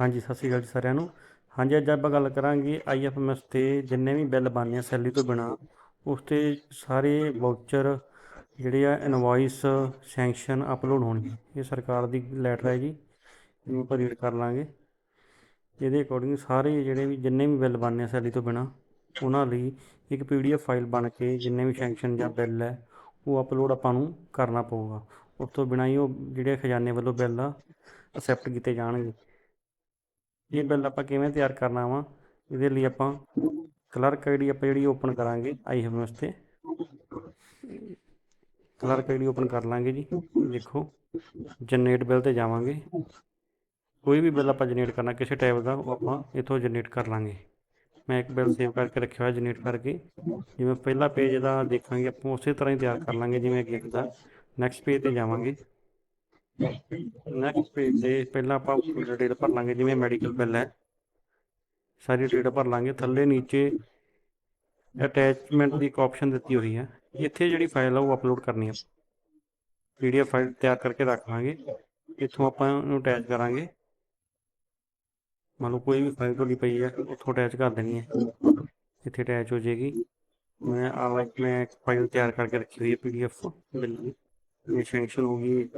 ਹਾਂਜੀ, ਸਤਿ ਸ਼੍ਰੀ ਅਕਾਲ ਜੀ ਸਾਰਿਆਂ ਨੂੰ। ਹਾਂਜੀ, ਅੱਜ ਆਪਾਂ ਗੱਲ ਕਰਾਂਗੇ ਆਈਐਫਐਮਐਸ ਤੇ ਜਿੰਨੇ ਵੀ ਬਿੱਲ ਬਣਨੇ ਆ ਸੈਲਰੀ ਤੋਂ ਬਿਨਾ, ਉਸ ਤੇ ਸਾਰੇ ਵਾਊਚਰ ਜਿਹੜੇ ਆ ਇਨਵੋਇਸ, ਸੈਂਕਸ਼ਨ ਅਪਲੋਡ ਹੋਣਗੇ। ਇਹ ਸਰਕਾਰ ਦੀ ਲੈਟਰ ਹੈ ਜੀ, ਇਹਨੂੰ ਆਪਾਂ ਰੀਡ ਕਰ ਲਾਂਗੇ। ਇਹਦੇ ਅਕੋਰਡਿੰਗ ਸਾਰੇ ਜਿਹੜੇ ਵੀ ਜਿੰਨੇ ਵੀ ਬਿੱਲ ਬਣਨੇ ਆ ਸੈਲਰੀ ਤੋਂ ਬਿਨਾ, ਉਹਨਾਂ ਲਈ ਇੱਕ ਪੀਡੀਐਫ ਫਾਈਲ ਬਣ ਕੇ ਜਿੰਨੇ ਵੀ ਸੈਂਕਸ਼ਨ ਜਾਂ ਬਿੱਲ ਹੈ, ਉਹ ਅਪਲੋਡ ਆਪਾਂ ਨੂੰ ਕਰਨਾ ਪਊਗਾ। ਉਸ ਤੋਂ ਬਿਨਾ ਹੀ ਉਹ ਜਿਹੜੇ ਖਜ਼ਾਨੇ ਵੱਲੋਂ ਬਿੱਲ ਆ ਅਸੈਪਟ ਕੀਤੇ ਜਾਣਗੇ। ਇਹ ਬਿੱਲ ਆਪਾਂ ਕਿਵੇਂ ਤਿਆਰ ਕਰਨਾ ਵਾ, ਇਹਦੇ ਲਈ ਆਪਾਂ ਕਲਰਕ ਆਈਡੀ ਆਪਾਂ ਜਿਹੜੀ ਓਪਨ ਕਰਾਂਗੇ, ਆਈ ਆਈਐਮਐਸ ਵਾਸਤੇ। ਕਲਰਕ ਆਈਡੀ ਓਪਨ ਕਰ ਲਾਂਗੇ ਜੀ, ਦੇਖੋ ਜਨਰੇਟ ਬਿੱਲ ਤੇ ਜਾਵਾਂਗੇ। ਕੋਈ ਵੀ ਬਿੱਲ ਆਪਾਂ ਜਨਰੇਟ ਕਰਨਾ, ਕਿਸੇ ਟਾਈਪ ਦਾ, ਉਹ ਆਪਾਂ ਇੱਥੋਂ ਜਨਰੇਟ ਕਰ ਲਾਂਗੇ। ਮੈਂ ਇੱਕ ਬਿੱਲ ਸੇਵ ਕਰਕੇ ਰੱਖਿਆ ਹੋਇਆ ਜਨਰੇਟ ਕਰਕੇ। ਜਿਵੇਂ ਪਹਿਲਾ ਪੇਜ ਦਾ ਦੇਖਾਂਗੇ ਆਪਾਂ, ਉਸੇ ਤਰ੍ਹਾਂ ਹੀ ਤਿਆਰ ਕਰ ਲਾਂਗੇ, ਜਿਵੇਂ ਕਿ ਇੱਕ ਦਾ ਨੈਕਸਟ ਪੇਜ ਤੇ ਜਾਵਾਂਗੇ। ਨੈਕਸਟ ਪੇਜ ਤੇ ਪਹਿਲਾਂ ਆਪਾਂ ਡਿਟੇਲ ਭਰ ਲਾਂਗੇ, ਜਿਵੇਂ ਮੈਡੀਕਲ ਬਿੱਲ ਹੈ। ਸਾਰੀ ਡਿਟੇਲ ਭਰ ਲਾਂਗੇ, ਥੱਲੇ ਨੀਚੇ ਅਟੈਚਮੈਂਟ ਦੀ ਇੱਕ ਆਪਸ਼ਨ ਦਿੱਤੀ ਹੋਈ ਹੈ। ਇੱਥੇ ਜਿਹੜੀ ਫਾਈਲ ਆ, ਉਹ ਅਪਲੋਡ ਕਰਨੀ ਹੈ ਪੀਡੀਐਫ ਫਾਈਲ ਤਿਆਰ ਕਰਕੇ ਰੱਖ ਲਾਂਗੇ। ਇੱਥੋਂ ਆਪਾਂ ਉਹਨੂੰ ਅਟੈਚ ਕਰਾਂਗੇ। ਮੰਨ ਲਓ ਕੋਈ ਵੀ ਫਾਈਲ ਤੁਹਾਡੀ ਪਈ ਹੈ, ਉੱਥੋਂ ਅਟੈਚ ਕਰ ਦੇਣੀ ਹੈ। ਇੱਥੇ ਅਟੈਚ ਹੋ ਜਾਏਗੀ। ਮੈਂ ਆ ਲਾਈਕ ਮੈਂ ਫਾਈਲ ਤਿਆਰ ਕਰਕੇ ਰੱਖੀ ਹੋਈ ਹੈ ਪੀਡੀਐਫ ਬਿੱਲ ਇਹ ਸੈਂਕਸ਼ਨ ਹੋ ਗਈ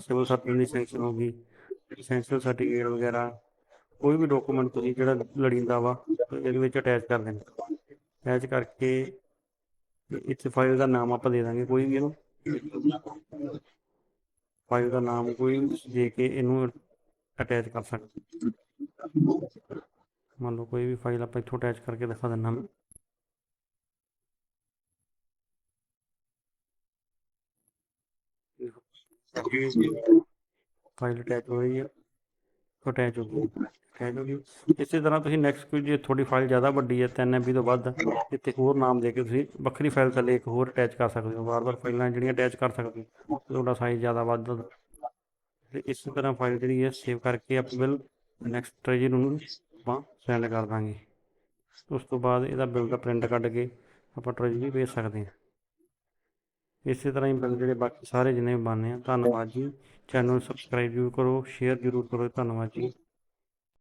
ਸਿਵਲ ਸਰਜਨ ਦੀ ਸੈਂਕਸ਼ਨ ਹੋ ਗਈ ਸੈਂਕਸ਼ਨ ਸਰਟੀਫਿਕੇਟ ਵਗੈਰਾ, ਕੋਈ ਵੀ ਡਾਕੂਮੈਂਟ ਤੁਸੀਂ ਜਿਹੜਾ ਲੜੀਂਦਾ ਵਾ, ਇਹਦੇ ਵਿੱਚ ਅਟੈਚ ਕਰ ਦੇਣਾ। ਅਟੈਚ ਕਰਕੇ ਇੱਥੇ ਫਾਈਲ ਦਾ ਨਾਮ ਆਪਾਂ ਦੇ ਦਾਂਗੇ, ਕੋਈ ਵੀ ਇਹਨੂੰ। ਫਾਈਲ ਦਾ ਨਾਮ ਕੋਈ ਦੇ ਕੇ ਇਹਨੂੰ ਅਟੈਚ ਕਰ ਸਕਦੇ। ਮੰਨ ਲਓ ਕੋਈ ਵੀ ਫਾਈਲ ਆਪਾਂ ਇੱਥੋਂ ਅਟੈਚ ਕਰਕੇ ਦਿਖਾ ਦਿੰਦਾ। ਮੈਂ ਫਾਈਲ ਅਟੈਚ ਹੋ ਰਹੀ ਹੈ। ਅਟੈਚ ਹੋ ਗਈ ਅਟੈਚ ਹੋ ਗਈ ਇਸੇ ਤਰ੍ਹਾਂ ਤੁਸੀਂ ਨੈਕਸਟ ਕੋਈ ਜੇ ਤੁਹਾਡੀ ਫਾਈਲ ਜ਼ਿਆਦਾ ਵੱਡੀ ਹੈ 3 MB ਤੋਂ ਵੱਧ, ਇੱਥੇ ਹੋਰ ਨਾਮ ਦੇ ਕੇ ਤੁਸੀਂ ਵੱਖਰੀ ਫਾਈਲ ਥੱਲੇ ਇੱਕ ਹੋਰ ਅਟੈਚ ਕਰ ਸਕਦੇ ਹੋ। ਵਾਰ-ਵਾਰ ਫਾਈਲਾਂ ਜਿਹੜੀਆਂ ਅਟੈਚ ਕਰ ਸਕਦੇ ਹੋ ਤੁਹਾਡਾ ਸਾਈਜ਼ ਜ਼ਿਆਦਾ ਵੱਧਦਾ ਤੇ ਇਸੇ ਤਰ੍ਹਾਂ ਫਾਈਲ ਜਿਹੜੀ ਹੈ ਸੇਵ ਕਰਕੇ ਆਪਾਂ ਬਿੱਲ ਨੈਕਸਟ ਟ੍ਰੇਜਰ ਨੂੰ ਆਪਾਂ ਸੈਂਡ ਕਰ ਦਾਂਗੇ। ਉਸ ਤੋਂ ਬਾਅਦ ਇਹਦਾ ਬਿੱਲ ਦਾ ਪ੍ਰਿੰਟ ਕੱਢ ਕੇ ਆਪਾਂ ਟ੍ਰੇਜਰੀ ਭੇਜ ਸਕਦੇ ਹਾਂ। ਇਸੇ ਤਰ੍ਹਾਂ ਹੀ ਬਿੱਲ ਜਿਹੜੇ ਬਾਕੀ ਸਾਰੇ ਜਿੰਨੇ ਵੀ ਬਣਨੇ ਆ, ਧੰਨਵਾਦ ਜੀ। ਚੈਨਲ ਨੂੰ ਸਬਸਕ੍ਰਾਈਬ ਜ਼ਰੂਰ ਕਰੋ ਸ਼ੇਅਰ ਜ਼ਰੂਰ ਕਰੋ, ਧੰਨਵਾਦ ਜੀ।